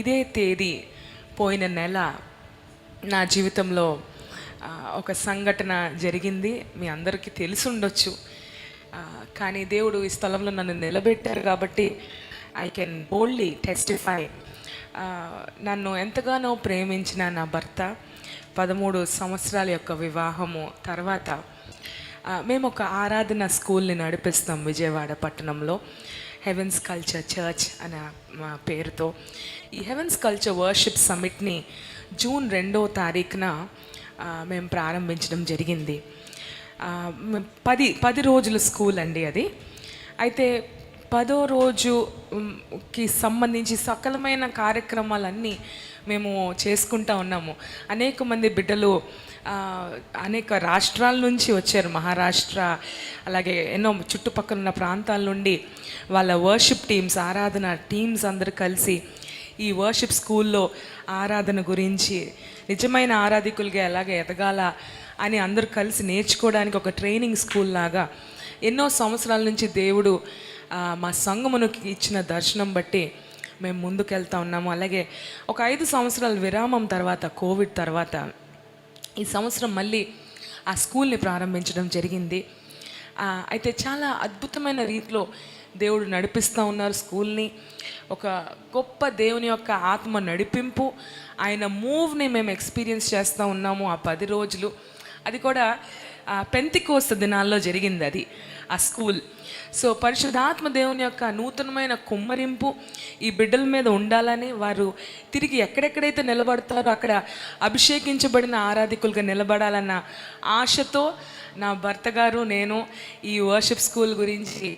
ఇదే తేదీ పోయిన నెల నా జీవితంలో ఒక సంఘటన జరిగింది. మీ అందరికీ తెలిసి ఉండొచ్చు కానీ దేవుడు ఈ స్థలంలో నన్ను నిలబెట్టారు కాబట్టి ఐ కెన్ బోల్డ్లీ టెస్టిఫై నన్ను ఎంతగానో ప్రేమించిన నా భర్త పదమూడు సంవత్సరాల యొక్క వివాహము తర్వాత మేము ఒక ఆరాధన స్కూల్ని నడిపిస్తాం విజయవాడ పట్టణంలో. హెవెన్స్ కల్చర్ చర్చ్ అనే మా పేరుతో. ఈ హెవెన్స్ కల్చర్ వర్షిప్ సమ్మిట్ని జూన్ రెండో తారీఖున మేము ప్రారంభించడం జరిగింది. పది పది రోజుల స్కూల్ అండి అది. అయితే పదో రోజుకి సంబంధించి సకలమైన కార్యక్రమాలన్నీ మేము చేసుకుంటా ఉన్నాము. అనేక మంది బిడ్డలు అనేక రాష్ట్రాల నుంచి వచ్చారు. మహారాష్ట్ర అలాగే ఎన్నో చుట్టుపక్కల ఉన్న ప్రాంతాల నుండి వాళ్ళ వర్షిప్ టీమ్స్ ఆరాధన టీమ్స్ అందరు కలిసి ఈ వర్షిప్ స్కూల్లో ఆరాధన గురించి నిజమైన ఆరాధికులుగా ఎలాగే ఎదగాల అని అందరూ కలిసి నేర్చుకోవడానికి ఒక ట్రైనింగ్ స్కూల్ లాగా ఎన్నో సంవత్సరాల నుంచి దేవుడు మా సంఘమునకి ఇచ్చిన దర్శనం బట్టి మేము ముందుకెళ్తా ఉన్నాము. అలాగే ఒక ఐదు సంవత్సరాల విరామం తర్వాత కోవిడ్ తర్వాత ఈ సంవత్సరం మళ్ళీ ఆ స్కూల్ని ప్రారంభించడం జరిగింది. అయితే చాలా అద్భుతమైన రీతిలో దేవుడు నడిపిస్తూ ఉన్నారు స్కూల్ని. ఒక గొప్ప దేవుని యొక్క ఆత్మ నడిపింపు ఆయన మూవ్ని మేము ఎక్స్పీరియన్స్ చేస్తూ ఉన్నాము ఆ పది రోజులు. అది కూడా పెంతికోస్త దినాల్లో జరిగింది అది. ఆ స్కూల్. సో పరిశుద్ధాత్మ దేవుని యొక్క నూతనమైన కుమ్మరింపు ఈ బిడ్డల మీద ఉండాలని వారు తిరిగి ఎక్కడెక్కడైతే నిలబడతారో అక్కడ అభిషేకించబడిన ఆరాధికులుగా నిలబడాలన్న ఆశతో నా భర్త గారు నేను ఈ వర్షిప్ స్కూల్ గురించి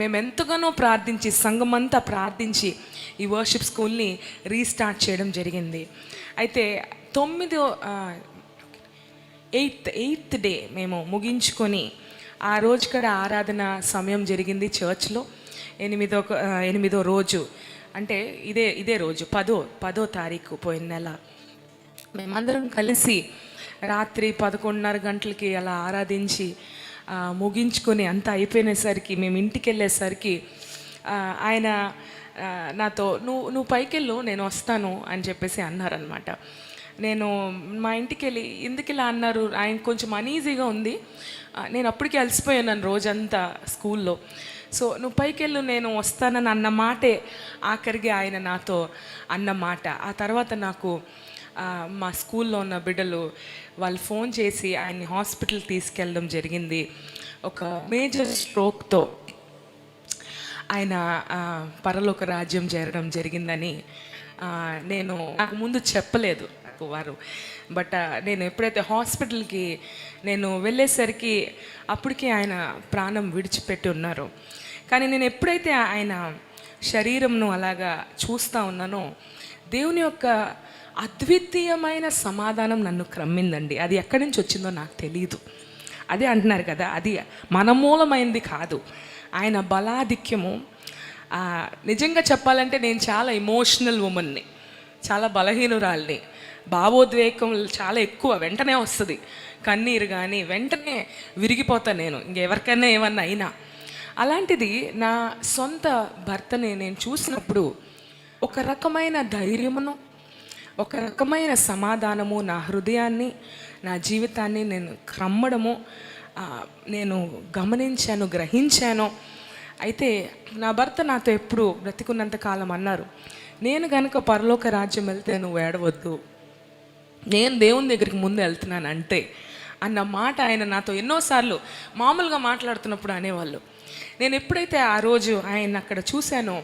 మేము ఎంతగానో ప్రార్థించి సంఘమంతా ప్రార్థించి ఈ వర్షిప్ స్కూల్ని రీస్టార్ట్ చేయడం జరిగింది. అయితే తొమ్మిదో ఎయిత్ ఎయిత్ డే మేము ముగించుకొని ఆ రోజు కూడా ఆరాధన సమయం జరిగింది చర్చ్లో. ఎనిమిదో ఎనిమిదో రోజు. అంటే ఇదే ఇదే రోజు పదో పదో తారీఖు పోయిన నెల. మేమందరం కలిసి రాత్రి పదకొండున్నర గంటలకి అలా ఆరాధించి ముగించుకొని అంతా అయిపోయినసరికి మేము ఇంటికి వెళ్ళేసరికి ఆయన నాతో నువ్వు నువ్వు పైకెళ్ళు నేను వస్తాను అని చెప్పేసి అన్నారనమాట నేను మా ఇంటికి వెళ్ళి ఎందుకు ఇలా అన్నారు? ఆయన కొంచెం అనీజీగా ఉంది. నేను అప్పటికే అలసిపోయాను రోజంతా స్కూల్లో. సో నువ్వు పైకెళ్ళు నేను వస్తానని అన్న మాటే ఆఖరికి ఆయన నాతో అన్న మాట. ఆ తర్వాత నాకు మా స్కూల్లో ఉన్న బిడ్డలు వాళ్ళు ఫోన్ చేసి ఆయన్ని హాస్పిటల్ తీసుకెళ్ళడం జరిగింది. ఒక మేజర్ స్ట్రోక్తో ఆయన పరలోక రాజ్యం చేరడం జరిగిందని నేను నాకు ముందు చెప్పలేదు. వరకు వారు. బట్ uh, నేను ఎప్పుడైతే హాస్పిటల్కి నేను వెళ్ళేసరికి అప్పటికే ఆయన ప్రాణం విడిచిపెట్టి ఉన్నారు. కానీ నేను ఎప్పుడైతే ఆయన శరీరంను అలాగా చూస్తూ ఉన్నానో దేవుని యొక్క అద్వితీయమైన సమాధానం నన్ను క్రమ్మిందండి. అది ఎక్కడి నుంచి వచ్చిందో నాకు తెలియదు అదే అంటున్నారు కదా అది మనమూలమైంది కాదు. ఆయన బలాధిక్యము నిజంగా చెప్పాలంటే నేను చాలా ఇమోషనల్ ఉమెన్ని చాలా బలహీనురాల్ని. భావోద్వేగం చాలా ఎక్కువ వెంటనే వస్తుంది. కన్నీరు కానీ వెంటనే విరిగిపోతా నేను ఇంకెవరికైనా ఏమన్నా అయినా. అలాంటిది నా సొంత భర్తని నేను చూసినప్పుడు ఒక రకమైన ధైర్యమును ఒక రకమైన సమాధానము నా హృదయాన్ని నా జీవితాన్ని నేను క్రమ్మడము నేను గమనించాను గ్రహించాను. అయితే నా భర్త నాతో ఎప్పుడు బ్రతికున్నంత కాలం అన్నారు. నేను కనుక పరలోక రాజ్యం వెళ్తే నువ్వు ఏడవద్దు. నేను దేవుని దగ్గరికి ముందు వెళ్తున్నాను అంటే అన్న మాట ఆయన నాతో ఎన్నోసార్లు మామూలుగా మాట్లాడుతున్నప్పుడు అనేవాళ్ళు. నేను ఎప్పుడైతే ఆ రోజు ఆయన అక్కడ చూశానో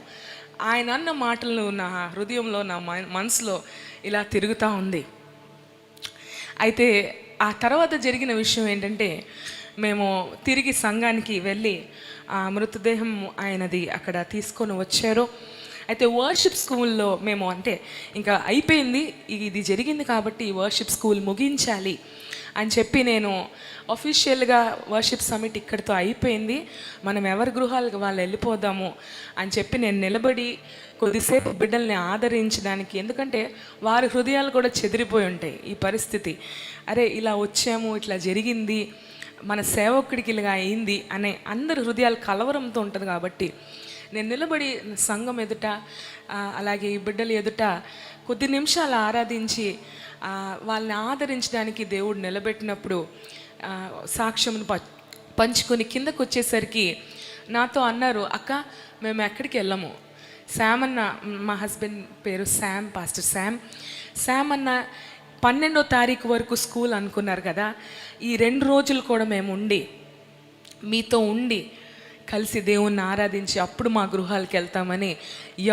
ఆయన అన్న మాటలు నా హృదయంలో నా మనసులో ఇలా తిరుగుతూ ఉంది. అయితే ఆ తర్వాత జరిగిన విషయం ఏంటంటే మేము తిరిగి సంఘానికి వెళ్ళి ఆ మృతదేహం ఆయనది అక్కడ తీసుకొని వచ్చారు. అయితే వర్షిప్ స్కూల్లో మేము అంటే ఇంకా అయిపోయింది ఇది జరిగింది కాబట్టి వర్షిప్ స్కూల్ ముగించాలి అని చెప్పి నేను అఫీషియల్గా వర్షిప్ సమిట్ ఇక్కడితో అయిపోయింది. మనం ఎవరి గృహాలకు వాళ్ళు వెళ్ళిపోదాము అని చెప్పి నేను నిలబడి కొద్దిసేపు బిడ్డల్ని ఆదరించడానికి ఎందుకంటే వారి హృదయాలు కూడా చెదిరిపోయి ఉంటాయి ఈ పరిస్థితి. అరే ఇలా వచ్చాము ఇట్లా జరిగింది మన సేవకుడికి ఇలాగా అయింది అనే అందరి హృదయాలు కలవరంతో ఉంటుంది కాబట్టి నేను నిలబడి సంఘం ఎదుట అలాగే ఈ బిడ్డల ఎదుట కొద్ది నిమిషాలు ఆరాధించి వాళ్ళని ఆదరించడానికి దేవుడు నిలబెట్టినప్పుడు ఆ, సాక్ష్యమును ప పంచుకొని కిందకు వచ్చేసరికి నాతో అన్నారు అక్క మేము ఎక్కడికి వెళ్ళము. శామ్ అన్న మా హస్బెండ్ పేరు శామ్ పాస్టర్ శామ్. శామ్ అన్న పన్నెండో తారీఖు వరకు స్కూల్ అనుకున్నారు కదా. ఈ రెండు రోజులు కూడా మేము ఉండి మీతో ఉండి కలిసి దేవుణ్ణి ఆరాధించి అప్పుడు మా గృహాలకు వెళ్తామని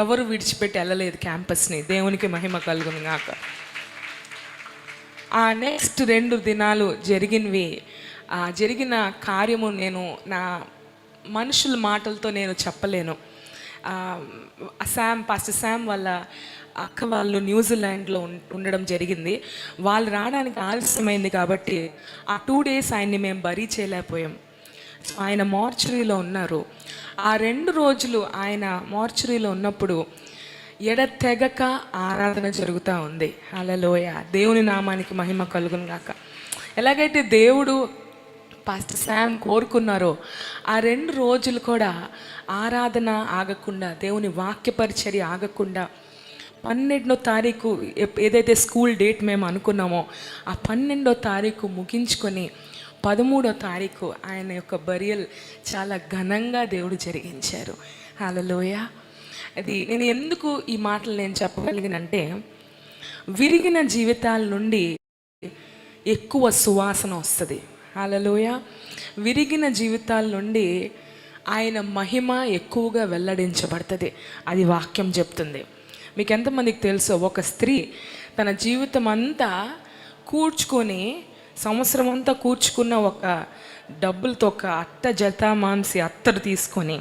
ఎవరు విడిచిపెట్టి వెళ్ళలేదు క్యాంపస్ని. దేవునికి మహిమ కలుగును గాక. ఆ నెక్స్ట్ రెండు దినాలు జరిగినవి జరిగిన కార్యము నేను నా మనుషుల మాటలతో నేను చెప్పలేను. శామ్ పాస్టర్ శామ్ వాళ్ళ అక్క వాళ్ళు న్యూజిలాండ్లో ఉండడం జరిగింది. వాళ్ళు రావడానికి ఆలస్యమైంది కాబట్టి ఆ టూ డేస్ ఆయన్ని మేము బరీ చేయలేకపోయాం. ఆయన మార్చురీలో ఉన్నారు. ఆ రెండు రోజులు ఆయన మార్చురీలో ఉన్నప్పుడు ఎడతెగక ఆరాధన జరుగుతూ ఉంది. అలలోయ దేవుని నామానికి మహిమ కలుగును గాక. ఎలాగైతే దేవుడు పాస్టర్ శామ్ కోరుకున్నారో ఆ రెండు రోజులు కూడా ఆరాధన ఆగకుండా దేవుని వాక్య పరిచర్య ఆగకుండా పన్నెండో తారీఖు ఏదైతే స్కూల్ డేట్ మేము అనుకున్నామో ఆ పన్నెండో తారీఖు ముగించుకొని పదమూడో తారీఖు ఆయన యొక్క బరియల్ చాలా ఘనంగా దేవుడు జరిగించారు. హల్లెలూయ అది నేను ఎందుకు ఈ మాటలు నేను చెప్పగలిగినంటే విరిగిన జీవితాల నుండి ఎక్కువ సువాసన వస్తుంది. హల్లెలూయ విరిగిన జీవితాల నుండి ఆయన మహిమ ఎక్కువగా వెల్లడించబడుతుంది. అది వాక్యం చెప్తుంది. మీకు ఎంతమందికి తెలుసో? ఒక స్త్రీ తన జీవితం అంతా కూర్చుకొని సంవత్సరం అంతా కూర్చుకున్న ఒక డబ్బులతో ఒక అట్ట జతామాంసి అత్తరు తీసుకొని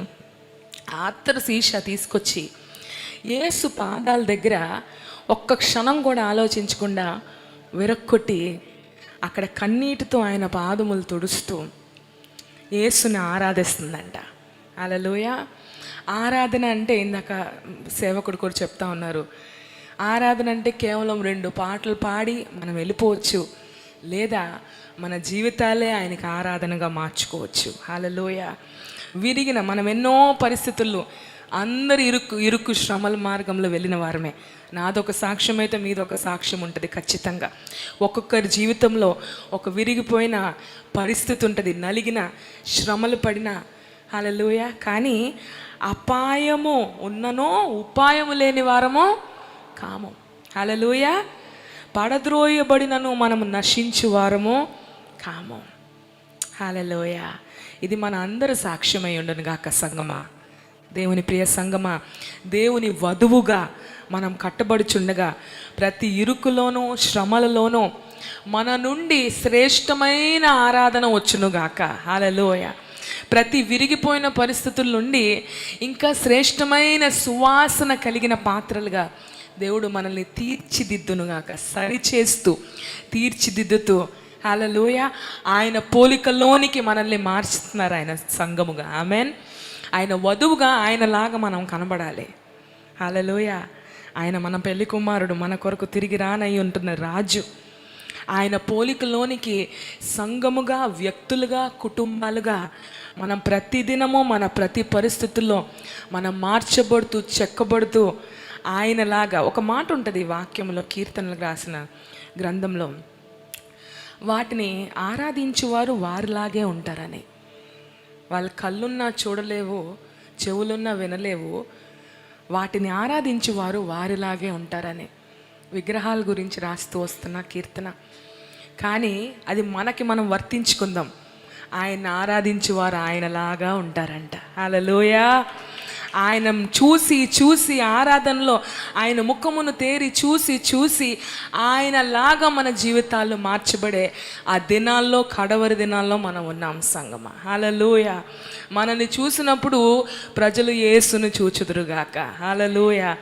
ఆ అత్తరు శీష తీసుకొచ్చి ఏసు పాదాల దగ్గర ఒక్క క్షణం కూడా ఆలోచించకుండా విరక్కొట్టి అక్కడ కన్నీటితో ఆయన పాదములు తుడుస్తూ యేసుని ఆరాధిస్తుందంట. అలలోయ ఆరాధన అంటే ఇందాక సేవకుడు కూడా చెప్తా ఉన్నారు. ఆరాధన అంటే కేవలం రెండు పాటలు పాడి మనం వెళ్ళిపోవచ్చు. లేదా మన జీవితాలే ఆయనకి ఆరాధనగా మార్చుకోవచ్చు. హాలలోయ విరిగిన మనం ఎన్నో పరిస్థితుల్లో అందరు ఇరుకు ఇరుకు శ్రమల మార్గంలో వెళ్ళిన వారమే. నాదొక సాక్ష్యం అయితే మీదొక సాక్ష్యం ఉంటుంది ఖచ్చితంగా. ఒక్కొక్కరి జీవితంలో ఒక విరిగిపోయిన పరిస్థితి ఉంటుంది నలిగిన శ్రమలు పడిన హలలోయ కానీ అపాయము ఉన్ననో ఉపాయము లేని వారము కామం. హల్లెలూయ పడద్రోయబడినను మనము నశించు వారము కాము. హాలలోయ ఇది మన అందరి సాక్ష్యమై ఉండను గాక సంగమా. దేవుని ప్రియ సంగమా దేవుని వధువుగా మనం కట్టబడుచుండగా ప్రతి ఇరుకులోనూ శ్రమలలోనూ మన నుండి శ్రేష్టమైన ఆరాధన వచ్చునుగాక హాలలోయ ప్రతి విరిగిపోయిన పరిస్థితుల నుండి ఇంకా శ్రేష్టమైన సువాసన కలిగిన పాత్రలుగా దేవుడు మనల్ని తీర్చిదిద్దునుగాక సరిచేస్తూ తీర్చిదిద్దుతూ హల్లెలూయ. ఆయన పోలికలోనికి మనల్ని మార్చుతున్నారు ఆయన సంఘముగా. ఆమెన్. ఆయన వధువుగా ఆయనలాగా మనం కనబడాలి. హల్లెలూయ. ఆయన మన పెళ్ళి కుమారుడు మన కొరకు తిరిగి రానై ఉంటున్న రాజు. ఆయన పోలికలోనికి సంఘముగా వ్యక్తులుగా కుటుంబాలుగా మనం ప్రతిదినము మన ప్రతి పరిస్థితుల్లో మనం మార్చబడుతూ చెక్కబడుతూ ఆయనలాగా ఒక మాట ఉంటుంది వాక్యంలో కీర్తనలు రాసిన గ్రంథంలో. వాటిని ఆరాధించేవారు వారిలాగే ఉంటారని. వాళ్ళ కళ్ళున్నా చూడలేవు చెవులున్నా వినలేవు వాటిని ఆరాధించేవారు వారిలాగే ఉంటారని. విగ్రహాల గురించి రాస్తూ వస్తున్న కీర్తన. కానీ అది మనకి మనం వర్తించుకుందాం. ఆయన ఆరాధించువారు ఆయనలాగా ఉంటారంట. అలలోయా ఆయన చూసి చూసి ఆరాధనలో ఆయన ముఖమును తేరి చూసి చూసి ఆయనలాగా మన జీవితాల్లో మార్చబడే ఆ దినాల్లో కడవరి దినాల్లో మనం ఉన్నాం సంగమ. హలలోయ మనల్ని చూసినప్పుడు ప్రజలు యేసును చూచుదురుగాక. హలలోయ